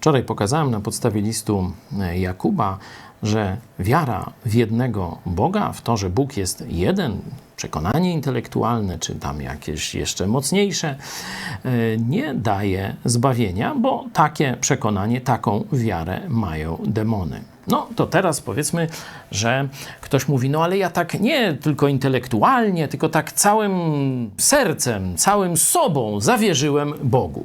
Wczoraj pokazałem na podstawie listu e, Jakuba, że wiara w jednego Boga, w to, że Bóg jest jeden, przekonanie intelektualne, czy tam jakieś jeszcze mocniejsze, e, nie daje zbawienia, bo takie przekonanie, taką wiarę mają demony. No to teraz powiedzmy, że ktoś mówi, no ale ja tak nie tylko intelektualnie, tylko tak całym sercem, całym sobą zawierzyłem Bogu.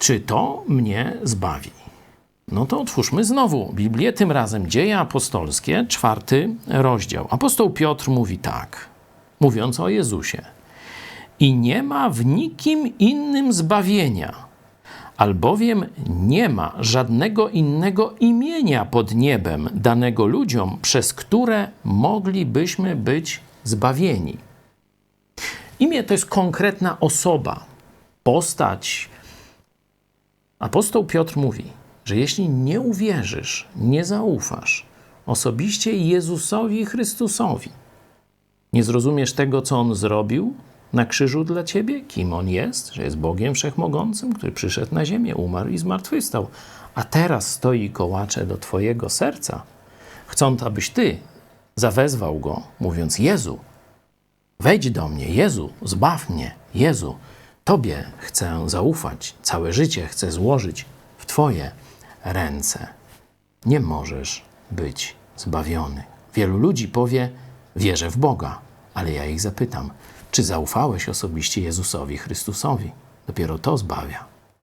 Czy to mnie zbawi? No to otwórzmy znowu Biblię, tym razem Dzieje Apostolskie, czwarty rozdział. Apostoł Piotr mówi tak, mówiąc o Jezusie. I nie ma w nikim innym zbawienia, albowiem nie ma żadnego innego imienia pod niebem danego ludziom, przez które moglibyśmy być zbawieni. Imię to jest konkretna osoba, postać. Apostoł Piotr mówi, że jeśli nie uwierzysz, nie zaufasz osobiście Jezusowi Chrystusowi, nie zrozumiesz tego, co On zrobił na krzyżu dla ciebie, kim On jest, że jest Bogiem Wszechmogącym, który przyszedł na ziemię, umarł i zmartwychwstał, a teraz stoi kołacze do twojego serca, chcąc, abyś ty zawezwał Go, mówiąc Jezu, wejdź do mnie, Jezu, zbaw mnie, Jezu, Tobie chcę zaufać, całe życie chcę złożyć w Twoje ręce. Nie możesz być zbawiony. Wielu ludzi powie: Wierzę w Boga, ale ja ich zapytam, czy zaufałeś osobiście Jezusowi Chrystusowi? Dopiero to zbawia.